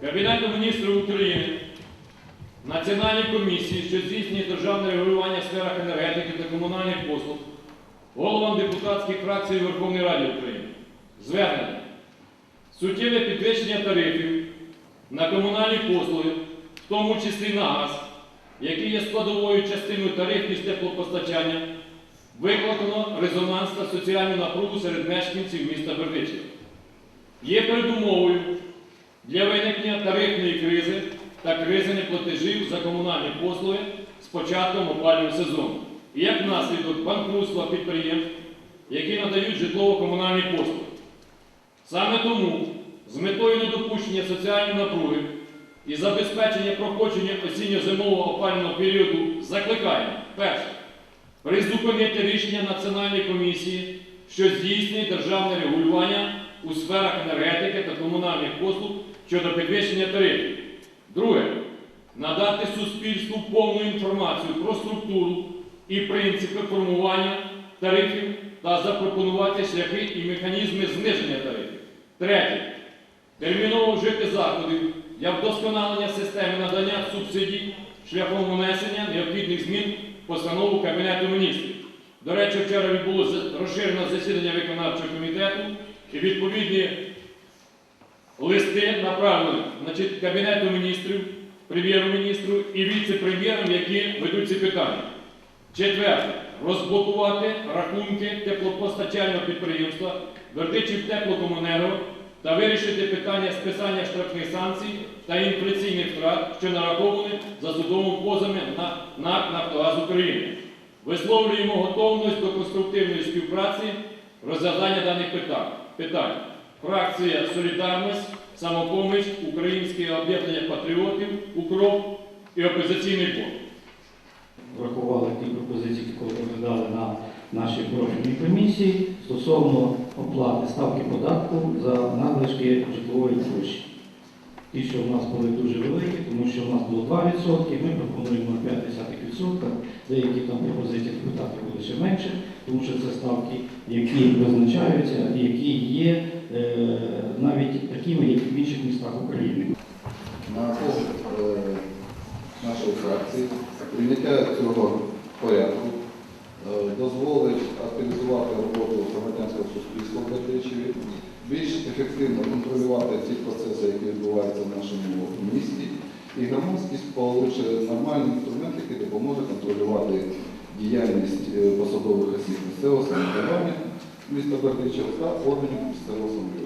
Кабінету міністрів України, Національній комісії, що здійснює державне регулювання в сферах енергетики та комунальних послуг, головам депутатських фракцій Верховної Ради України. Звернення. Суттєве підвищення тарифів на комунальні послуги, в тому числі на газ, які є складовою частиною тарифів з теплопостачання, викликано резонанс та соціальну напругу серед мешканців міста Бердичева. Є передумовою для виникнення тарифної кризи та кризи неплатежів за комунальні послуги з початком опалювального сезону. І як наслідок банкрутства підприємств, які надають житлово-комунальні послуги. Саме тому з метою недопущення соціальної напруги і забезпечення проходження осінньо-зимового опалювального періоду закликаємо перше призупинити рішення Національної комісії, що здійснює державне регулювання у сферах енергетики та комунальних послуг щодо підвищення тарифів. Друге. Надати суспільству повну інформацію про структуру і принципи формування тарифів та запропонувати шляхи і механізми зниження тарифів. Третє. Терміново вжити заходів для вдосконалення системи надання субсидій шляхом внесення необхідних змін постанову Кабінету міністрів. До речі, вчора відбулося розширене засідання виконавчого комітету і відповідні листи направлені значить, Кабінету міністрів, прем'єру-міністру і віце-прем'єрам, які ведуть ці питання. Четверте. Розблокувати рахунки теплопостачального підприємства Бердичів теплокомуненерго та вирішити питання списання штрафних санкцій та інфляційних втрат, що нараховані за судовими позами на НАК «Нафтогаз України. Висловлюємо готовність до конструктивної співпраці розв'язання даних питань. Фракція Солідарність, Самопоміч, Українське об'єднання патріотів, УКРОП і опозиційний блок. врахували ті пропозиції, які розглядали на нашій профільній комісії стосовно оплати ставки податку за надлишки житлової площі. Ті, що в нас були дуже великі, тому що в нас було 2%, ми пропонуємо 0,5%. Деякі там пропозиції депутатів були ще менше, тому що це ставки, які визначаються, які є е, такими, як в інших містах України. На погляд е, нашої фракції прийняття цього порядку е, дозволить активізувати роботу громадянського суспільства в Бердичеві, більш ефективно контролювати ці процеси, які відбуваються в нашому місті, і громадськість получить нормальний інструмент, який допоможе контролювати діяльність е, посадових осіб місцевого самоврядування міста Бердичева та органів місцевого самоврядування.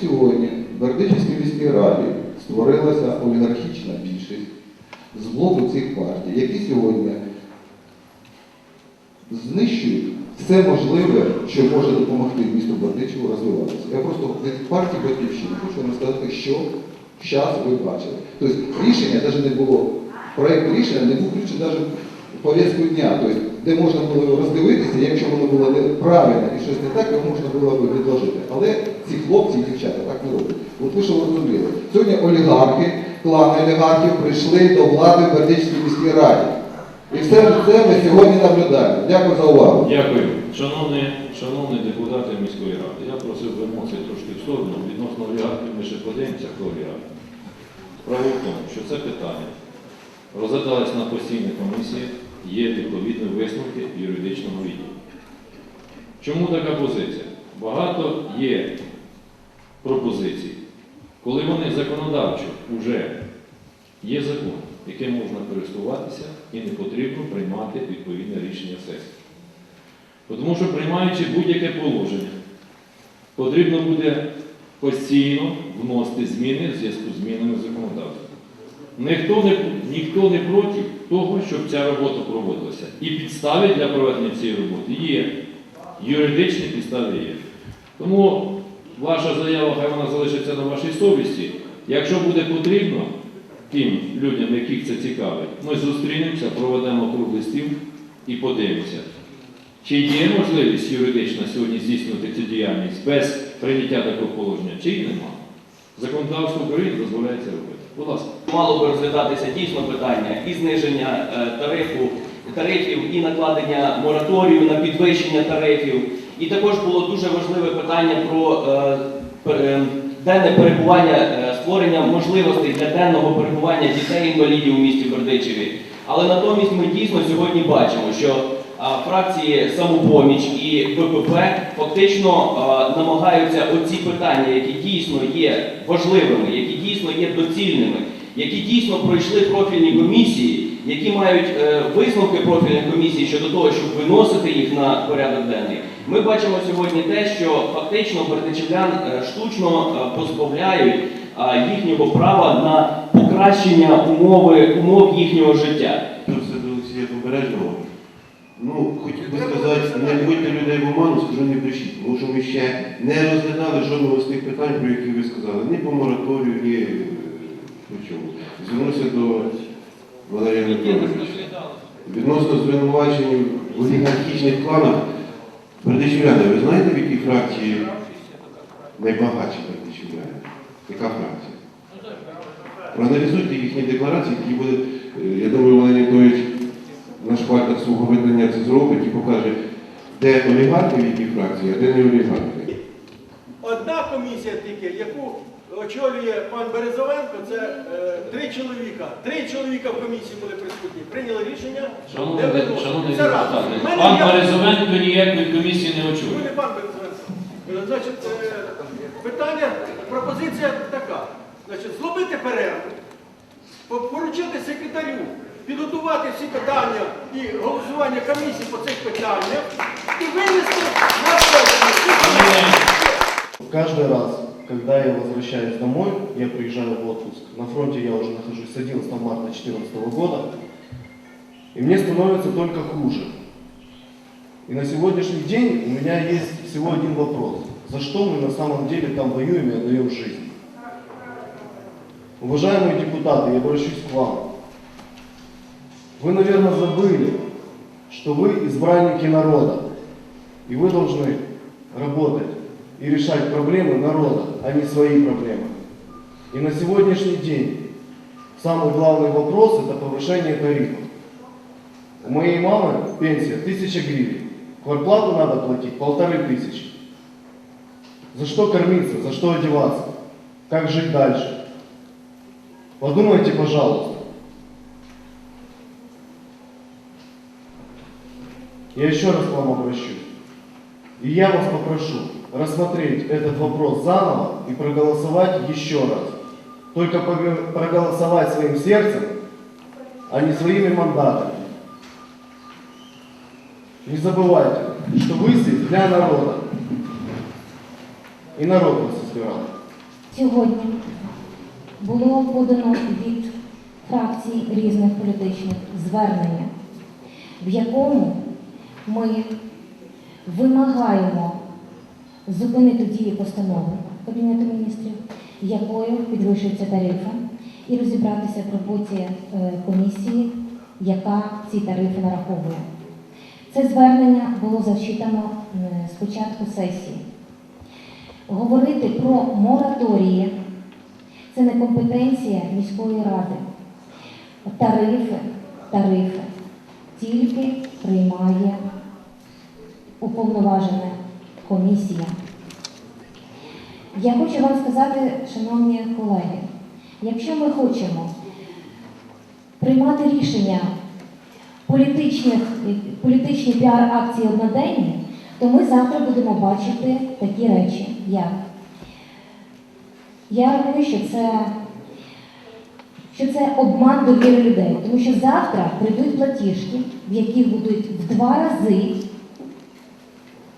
Сьогодні в Бердичівській міській раді створилася олігархічна більшість з блоку цих партій, які сьогодні знищують все можливе, що може допомогти місту Бердичеву розвиватися. Я просто від партії Батьківщини хочу вам сказати, що зараз ви бачили. Тобто рішення навіть не було, проєкт рішення не був включений навіть в повістку дня, тобто, де можна було роздивитися, якщо воно було неправильно і щось не так, його можна було б відложити. Але ці хлопці і дівчата так не роблять. От ви що ви розуміли? Сьогодні олігархи, клани олігархів прийшли до влади в Бердичівській міській раді. І все це ми сьогодні наблюдаємо. Дякую за увагу. Дякую. Шановні, шановні депутати міської ради, я просив би емоції трошки в сторону. Відносно олігархів ми ще подивимося, хто олігарх. Справа в тому, що це питання розглядалось на постійній комісії, є відповідні висновки юридичного відділу. Чому така позиція? Багато є пропозицій, коли вони законодавчо вже є закон, яким можна користуватися і не потрібно приймати відповідне рішення сесії. Тому що приймаючи будь-яке положення, потрібно буде постійно вносити зміни в зв'язку з змінами законодавства. Ніхто не, ніхто не проти того, щоб ця робота проводилася. І підстави для проведення цієї роботи є. Юридичні підстави є. Тому ваша заява, хай вона залишиться на вашій совісті. Якщо буде потрібно тим людям, яких це цікавить, ми зустрінемося, проведемо круглий стіл і подивимося. Чи є можливість юридична сьогодні здійснювати цю діяльність без прийняття такого положення, чи й нема? Законодавство України дозволяє це робити. Будь ласка. Мало би розглядатися дійсно питання і зниження е, тарифу, тарифів, і накладення мораторію на підвищення тарифів. І також було дуже важливе питання про е, пер- е, денне перебування, е, створення можливостей для денного перебування дітей-інвалідів у місті Бердичеві. Але натомість ми дійсно сьогодні бачимо, що фракції самопоміч і БПП фактично намагаються оці питання, які дійсно є важливими, які дійсно є доцільними, які дійсно пройшли профільні комісії, які мають е, висновки профільних комісій щодо того, щоб виносити їх на порядок денний. Ми бачимо сьогодні те, що фактично бердичевлян е, штучно е, позбавляють їхнього права на покращення умови умов їхнього життя. Це все до Олексія Ну, хотів би сказати, не вводьте людей в оману, скажу не брешіть, тому що ми ще не розглядали жодного з тих питань, про які ви сказали. Ні по мораторію, ні. Звернуся до Валерія Анатолійовича. Відносно звинувачень в олігархічних кланах, Бердичівляни, ви знаєте, в якій фракції найбагатші бердичівляни? Яка фракція? Проаналізуйте їхні декларації, які буде, е, я думаю, Валерій Анатолійович наш пальтах свого видання це зробить і покаже, де олігархи в якій фракції, а де не олігархи. Одна комісія тільки, яку очолює пан Березовенко, це е, три чоловіка. Три чоловіка в комісії були присутні. Прийняли рішення. Шановний, не виносити. шановний Це раз. мене пан є- Березовенко ніякої комісії не очолює. не пан Березовенко. Е, Значить, е, питання, пропозиція така. Значить, зробити перерву, по- поручити секретарю підготувати всі питання і голосування комісії по цих питаннях і винести на сесію. Каждый раз, когда я возвращаюсь домой, я приезжаю в отпуск. На фронте я уже нахожусь с 11 марта 2014 года. И мне становится только хуже. И на сегодняшний день у меня есть всего один вопрос. За что мы на самом деле там воюем и отдаем жизнь? Уважаемые депутаты, я обращусь к вам. Вы, наверное, забыли, что вы избранники народа. И вы должны работать и решать проблемы народа, а не свои проблемы. И на сегодняшний день самый главный вопрос – это повышение тарифов. У моей мамы пенсия 1000 гривен. Квартплату надо платить полторы тысячи. За что кормиться, за что одеваться, как жить дальше? Подумайте, пожалуйста. Я еще раз к вам обращусь. И я вас попрошу рассмотреть этот вопрос заново и проголосовать еще раз. Только пого- проголосовать своим сердцем, а не своими мандатами. Не забывайте, что вы здесь для народа. И народ вас избирал. Сьогодні було подано від фракцій різних політичних звернення, в якому ми вимагаємо зупинити дії постанови Кабінету міністрів, якою підвищується тарифи, і розібратися в роботі е, комісії, яка ці тарифи нараховує. Це звернення було зачитано е, з початку сесії. Говорити про мораторії це не компетенція міської ради. Тарифи, тарифи тільки приймає уповноважена комісія. Я хочу вам сказати, шановні колеги, якщо ми хочемо приймати рішення політичних, політичні піар-акції одноденні, то ми завтра будемо бачити такі речі, як я рахую, що це, що це обман довіри людей, тому що завтра прийдуть платіжки, в яких будуть в два рази,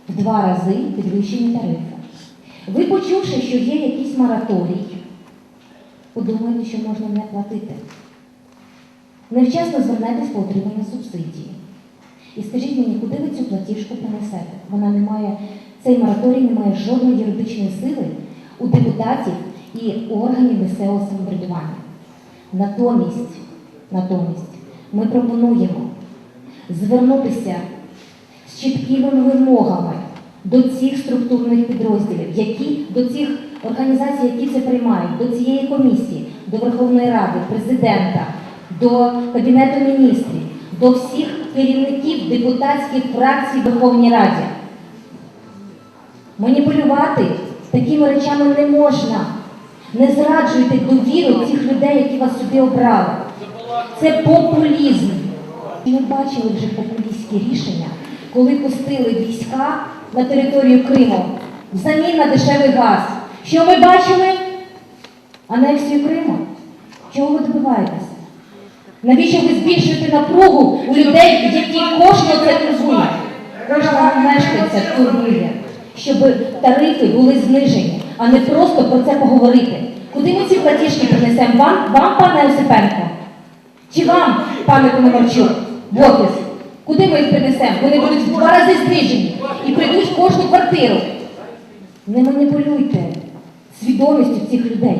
в два рази підвищені тарифи. Ви почувши, що є якийсь мораторій, подумаєте, що можна не платити. Невчасно звернетесь по отриманню субсидії. І скажіть мені, куди ви цю платіжку принесете? Вона не має, цей мораторій не має жодної юридичної сили у депутатів і органів місцевого самоврядування. Натомість, натомість ми пропонуємо звернутися з чіткими вимогами до цих структурних підрозділів, які до цих організацій, які це приймають, до цієї комісії, до Верховної Ради, президента, до Кабінету міністрів, до всіх керівників депутатських фракцій в Верховній Раді. Маніпулювати Такими речами не можна. Не зраджуйте довіру цих людей, які вас сюди обрали. Це популізм. Ми бачили вже популістські рішення, коли пустили війська на територію Криму взамін на дешевий газ. Що ми бачили? Анексію Криму. Чого ви добиваєтесь? Навіщо ви збільшуєте напругу у людей, які кожного це турбує? Кожного мешканця турбує, щоб тарифи були знижені, а не просто про це поговорити. Куди ми ці платіжки принесемо? Вам, вам, пане Осипенко? Чи вам, пане Пономарчук, в офіс? Куди ми їх принесемо? Вони будуть в два рази знижені і прийдуть в кожну квартиру. Не маніпулюйте свідомістю цих людей.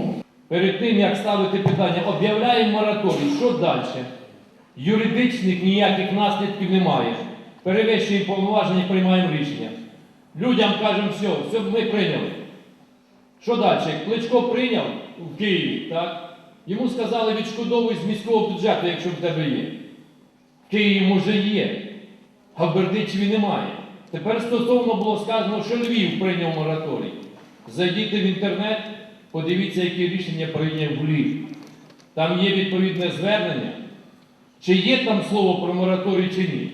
Перед тим, як ставити питання, об'являємо мораторій. Що далі? Юридичних ніяких наслідків немає. Перевищуємо повноваження, приймаємо рішення. Людям кажемо, все, все ми прийняли. Що далі? Кличко прийняв в Києві, так? Йому сказали відшкодовуй з міського бюджету, якщо в тебе є. В Києві може є, а в Бердичеві немає. Тепер стосовно було сказано, що Львів прийняв мораторій. Зайдіть в інтернет, подивіться, які рішення прийняв Львів. Там є відповідне звернення. Чи є там слово про мораторій чи ні?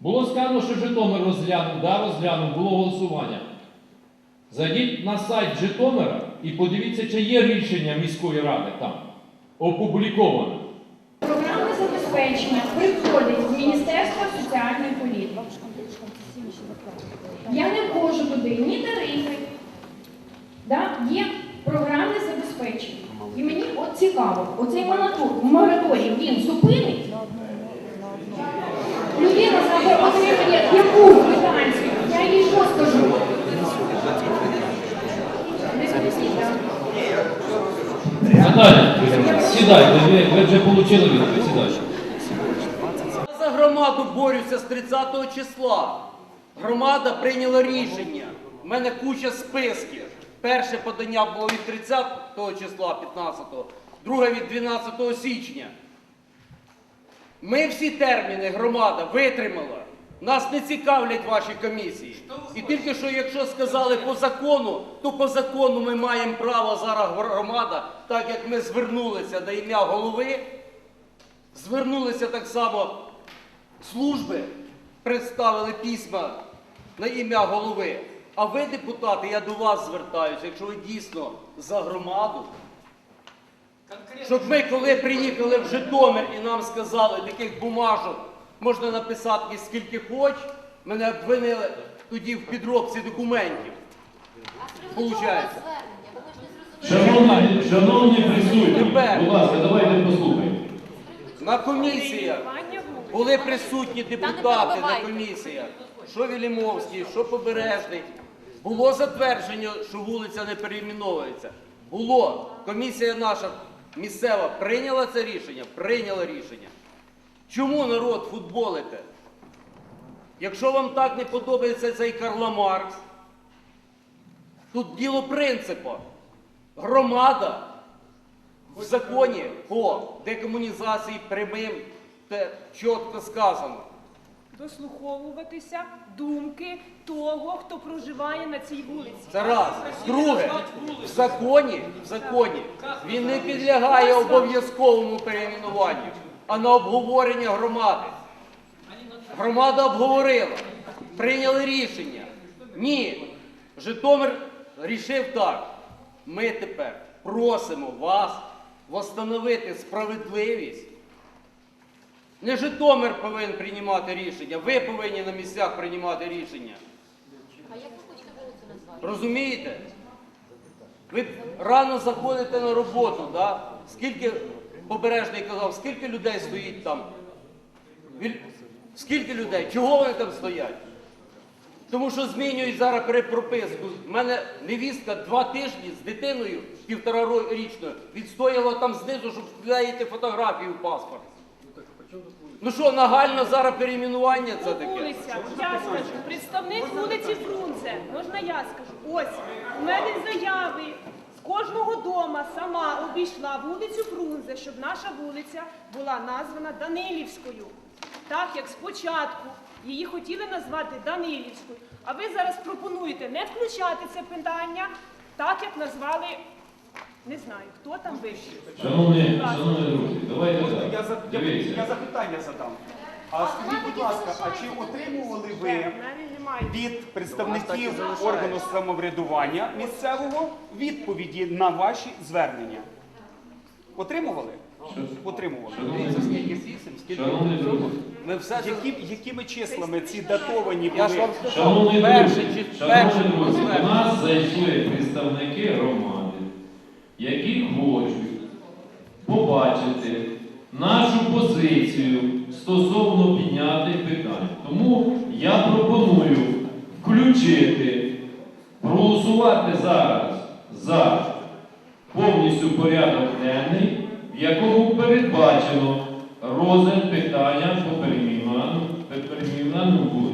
Було сказано, що Житомир розглянув, да, розглянув, було голосування. Зайдіть на сайт Житомира і подивіться, чи є рішення міської ради там опубліковане. Забезпечення приходить з Міністерства соціальної політики. Я не входжу туди ні тарифи. Да? Є програмне забезпечення. І мені от цікаво, оцей мораторій він зупинить. Людина отримує яку квитанцію, я їй що скажу? Наталя, сідайте, ви вже отримали відповідь, сідайте. Борюся з 30 числа. Громада прийняла рішення. У мене куча списків. Перше подання було від 30 числа 15-го, друге від 12 січня. Ми всі терміни громада витримала. Нас не цікавлять ваші комісії. І тільки що, якщо сказали по закону, то по закону ми маємо право зараз громада, так як ми звернулися до ім'я голови, звернулися так само служби, представили письма на ім'я голови. А ви, депутати, я до вас звертаюся, якщо ви дійсно за громаду, щоб ми, коли приїхали в Житомир і нам сказали, таких бумажок можна написати скільки хоч, мене обвинили тоді в підробці документів. Получається. Шановні, шановні присутні, будь ласка, давайте послухаємо. На комісіях були присутні депутати на комісіях, що Вілімовський, що Побережний. Було затвердження, що вулиця не перейменовується. Було. Комісія наша місцева прийняла це рішення? Прийняла рішення. Чому народ футболите? Якщо вам так не подобається цей Карла Маркс, тут діло принципу. Громада в законі по декомунізації прямим те чітко сказано. дослуховуватися думки того, хто проживає на цій вулиці. Це раз. Друге, в законі, в законі він не підлягає обов'язковому перейменуванню, а на обговорення громади. Громада обговорила, прийняли рішення. Ні. Житомир рішив так. Ми тепер просимо вас встановити справедливість. Не Житомир повинен приймати рішення, ви повинні на місцях приймати рішення. Розумієте? Ви рано заходите на роботу, да? скільки побережний казав, скільки людей стоїть там? Скільки людей? Чого вони там стоять? Тому що змінюють зараз перепрописку. У мене невістка два тижні з дитиною півтора річною відстояла там знизу, щоб вклеїти фотографію в паспорт. Ну що, нагально зараз перейменування це таке? Вулиця, я скажу, представник вулиці Фрунзе, можна я скажу. Ось, у мене заяви з кожного дома сама обійшла вулицю Фрунзе, щоб наша вулиця була названа Данилівською. Так як спочатку її хотіли назвати Данилівською. А ви зараз пропонуєте не включати це питання так, як назвали, не знаю, хто там вийшов. Шановні, шановні друзі, давайте Можна я, так. за- я, я запитання задам? А скажіть, будь ласка, а чи отримували ви немає. від представників органу самоврядування місцевого відповіді на ваші звернення? Отримували? Отримували. Шановні друзі, Які, якими числами ці датовані були? Шановні друзі, шановні друзі, до нас зайшли представники громади, які хочуть побачити нашу позицію стосовно піднятих питань. Тому я пропоную включити, проголосувати зараз за повністю порядок денний, в якому передбачено розгляд питання по вулиць.